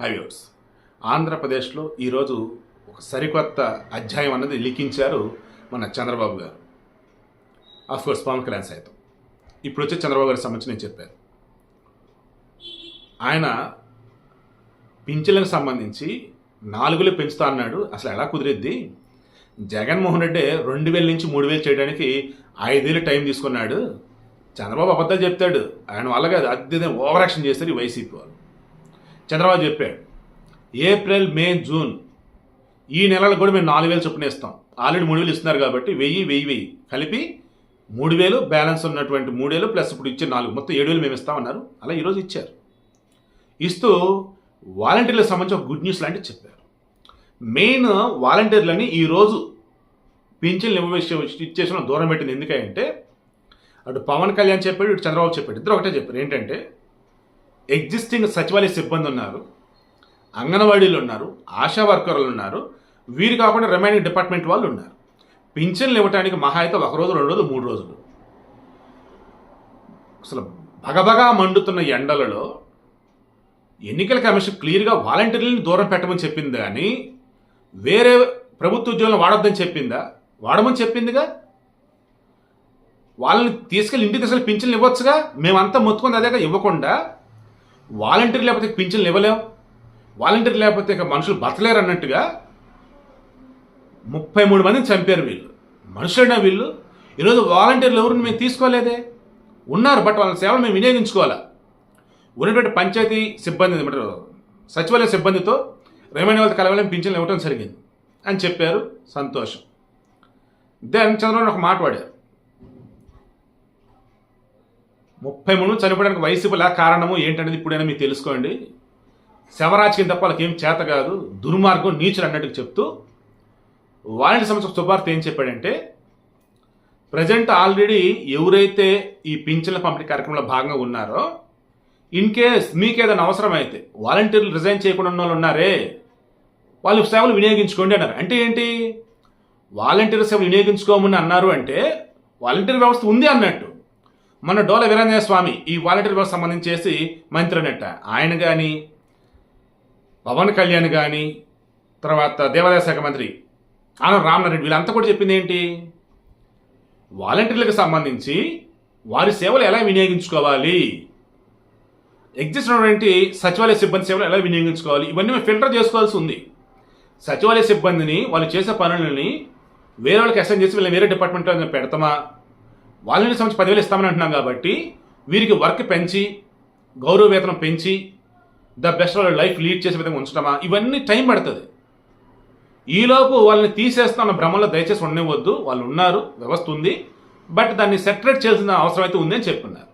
హైవ్యూర్స్ ఆంధ్రప్రదేశ్లో ఈరోజు ఒక సరికొత్త అధ్యాయం అన్నది లిఖించారు మన చంద్రబాబు గారు. ఆఫ్ కోర్స్ పవన్ కళ్యాణ్ సైతం. ఇప్పుడు వచ్చే చంద్రబాబు గారికి సంబంధించి నేను చెప్పాను. ఆయన పింఛన్లకు సంబంధించి నాలుగులు పెంచుతా అన్నాడు. అసలు ఎలా కుదిరిద్ది? జగన్మోహన్ రెడ్డి రెండు వేల నుంచి మూడు వేలు చేయడానికి ఐదేళ్ళు టైం తీసుకున్నాడు. చంద్రబాబు అబద్ధాలు చెప్తాడు. ఆయన వల్ల కాదు. అది ఓవరాక్షన్ చేస్తారు ఈ వైసీపీ వాళ్ళు. చంద్రబాబు చెప్పాడు ఏప్రిల్ మే జూన్ ఈ నెలలో కూడా మేము నాలుగు వేలు చొప్పున ఇస్తాం. ఆల్రెడీ మూడు వేలు ఇస్తున్నారు కాబట్టి వెయ్యి వెయ్యి వెయ్యి. కలిపి మూడు వేలు బ్యాలెన్స్ ఉన్నటువంటి మూడు వేలు ప్లస్ ఇప్పుడు ఇచ్చే నాలుగు మొత్తం ఏడు వేలు మేము ఇస్తామన్నారు. అలా ఈరోజు ఇచ్చారు. ఇస్తూ వాలంటీర్లకు సంబంధించి ఒక గుడ్ న్యూస్ లాంటివి చెప్పారు. మెయిన్ వాలంటీర్లని ఈరోజు పింఛన్లు ఇవ్వ ఇచ్చేసిన దూరం పెట్టింది. ఎందుకంటే అటు పవన్ కళ్యాణ్ చెప్పాడు ఇటు చంద్రబాబు చెప్పాడు. ఇద్దరు ఒకటే చెప్పారు. ఏంటంటే ఎగ్జిస్టింగ్ సచివాలయ సిబ్బంది ఉన్నారు అంగన్వాడీలు ఉన్నారు ఆశా వర్కర్లు ఉన్నారు వీరు కాకుండా రిమైనింగ్ డిపార్ట్మెంట్ వాళ్ళు ఉన్నారు. పింఛన్లు ఇవ్వడానికి మహా అయితే ఒక రోజు రెండు రోజులు మూడు రోజులు. అసలు భగభగా మండుతున్న ఎండలలో ఎన్నికల కమిషన్ క్లియర్గా వాలంటీర్లను దూరం పెట్టమని చెప్పింది కానీ వేరే ప్రభుత్వ ఉద్యోగులను వాడొద్దని చెప్పిందా? వాడమని చెప్పిందిగా? వాళ్ళని తీసుకెళ్ళి ఇంటికి తీసుకెళ్ళి పింఛన్లు ఇవ్వచ్చుగా? మేమంతా మొత్తుకుంది అదేగా ఇవ్వకుండా వాలంటీర్ లేకపోతే పింఛన్లు ఇవ్వలేం? వాలంటీర్ లేకపోతే ఇక మనుషులు బతలేరు అన్నట్టుగా ముప్పై మూడు మందిని చంపారు వీళ్ళు. మనుషులైనా వీళ్ళు. ఈరోజు వాలంటీర్లు ఎవరిని మేము తీసుకోలేదే? ఉన్నారు బట్ వాళ్ళ సేవలు మేము వినియోగించుకోవాలా? ఉన్నటువంటి పంచాయతీ సిబ్బంది ఏమంటారు? సచివాలయ సిబ్బందితో రెవెన్యూ వాళ్ళతో కలవాలని పింఛన్లు ఇవ్వడం జరిగింది అని చెప్పారు సంతోషం. దెన్ చంద్రబాబు ఒక మాట వాడారు. ముప్పై మూడు చనిపోవడానికి వైసీపీలా కారణము ఏంటనేది ఇప్పుడైనా మీరు తెలుసుకోండి. శవరాజకీయం తప్ప వాళ్ళకి ఏం చేత కాదు దుర్మార్గం నీచులు అన్నట్టు చెప్తూ వాలంటీ సంస్థ శుభార్త ఏం చెప్పాడంటే ప్రజెంట్ ఆల్రెడీ ఎవరైతే ఈ పింఛన్ల పంపిణీ కార్యక్రమంలో భాగంగా ఉన్నారో ఇన్ కేస్ మీకు ఏదైనా అవసరమైతే వాలంటీర్లు రిజైన్ చేయకుండా ఉన్న వాళ్ళు ఉన్నారే వాళ్ళు సేవలు వినియోగించుకోండి అన్నారు. అంటే ఏంటి? వాలంటీర్ సేవలు వినియోగించుకోమని అన్నారు అంటే వాలంటీర్ వ్యవస్థ ఉంది అన్నట్టు. మన డోల వీరాంజనేయ స్వామి ఈ వాలంటీర్ వ్యవస్థ సంబంధించి మంత్రి అన్నట్ట ఆయన కానీ పవన్ కళ్యాణ్ కానీ తర్వాత దేవాదాయ శాఖ మంత్రి ఆన రామనారెడ్డి వీళ్ళంతా కూడా చెప్పింది ఏంటి? వాలంటీర్లకు సంబంధించి వారి సేవలు ఎలా వినియోగించుకోవాలి? ఎగ్జిస్ట్ ఉన్నటువంటి సచివాలయ సిబ్బంది సేవలు ఎలా వినియోగించుకోవాలి? ఇవన్నీ మేము ఫిల్టర్ చేసుకోవాల్సి ఉంది. సచివాలయ సిబ్బందిని వాళ్ళు చేసే పనులని వేరే వాళ్ళకి అసైన్ చేసి వీళ్ళని వేరే డిపార్ట్మెంట్లో పెడతామా? వాళ్ళని సంబంధించి పదివేలు ఇస్తామని అంటున్నాం కాబట్టి వీరికి వర్క్ పెంచి గౌరవ వేతనం పెంచి the best of life lead చేసే విధంగా ఉంచడమా? ఇవన్నీ టైం పడుతుంది. ఈలోపు వాళ్ళని తీసేస్తున్న భ్రమంలో దయచేసి ఉండవద్దు వాళ్ళు ఉన్నారు వ్యవస్థ ఉంది. బట్ దాన్ని సెటరేట్ చేయాల్సిన అవసరం అయితే ఉందని చెప్పున్నారు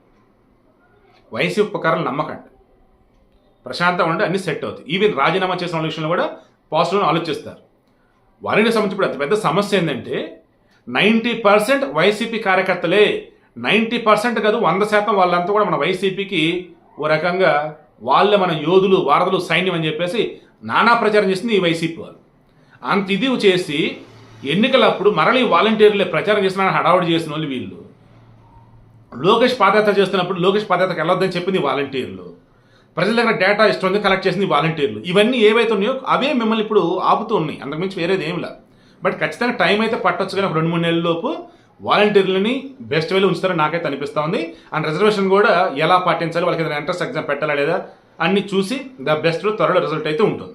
వయసు ఉపకారాలు నమ్మకండి. ప్రశాంతంగా ఉంటే అన్ని సెట్ అవుతాయి. ఈవెన్ రాజీనామా చేసిన వాళ్ళ విషయంలో కూడా పాజిటివ్గా ఆలోచిస్తారు. వారిని సంబంధించి ఇప్పుడు అతిపెద్ద సమస్య ఏంటంటే నైంటీ పర్సెంట్ వైసీపీ కార్యకర్తలే. నైంటీ పర్సెంట్ కాదు వంద శాతం వాళ్ళంతా కూడా మన వైసీపీకి ఓ రకంగా వాళ్ళే మన యోధులు వారధులు సైన్యం అని చెప్పేసి నానా ప్రచారం చేసింది ఈ వైసీపీ వాళ్ళు. అంత ఇది చేసి ఎన్నికలప్పుడు మరలి వాలంటీర్లే ప్రచారం చేసిన హడావుడి చేసిన వాళ్ళు వీళ్ళు. లోకేష్ పాదయాత్ర చేస్తున్నప్పుడు లోకేష్ పాదయాత్రకు వెళ్ళొద్దని చెప్పింది వాలంటీర్లు. ప్రజల దగ్గర డేటా ఇష్టం ఉంది కలెక్ట్ చేసింది వాలంటీర్లు. ఇవన్నీ ఏవైతే ఉన్నాయో అవే మిమ్మల్ని ఇప్పుడు ఆపుతూ ఉన్నాయి. అంతకుమించి వేరేది ఏం లేదు. బట్ ఖచ్చితంగా టైం అయితే పట్టొచ్చు కానీ ఒక రెండు మూడు నెలల లోపు వాలంటీర్లని బెస్ట్ వేలో ఉంచుతారని నాకైతే అనిపిస్తూ ఉంది. అండ్ రిజర్వేషన్ కూడా ఎలా పాటించాలి వాళ్ళకి ఏదైనా ఎంట్రన్స్ ఎగ్జామ్ పెట్టాలా లేదా అన్ని చూసి ద బెస్ట్ త్వరలో రిజల్ట్ అయితే ఉంటుంది.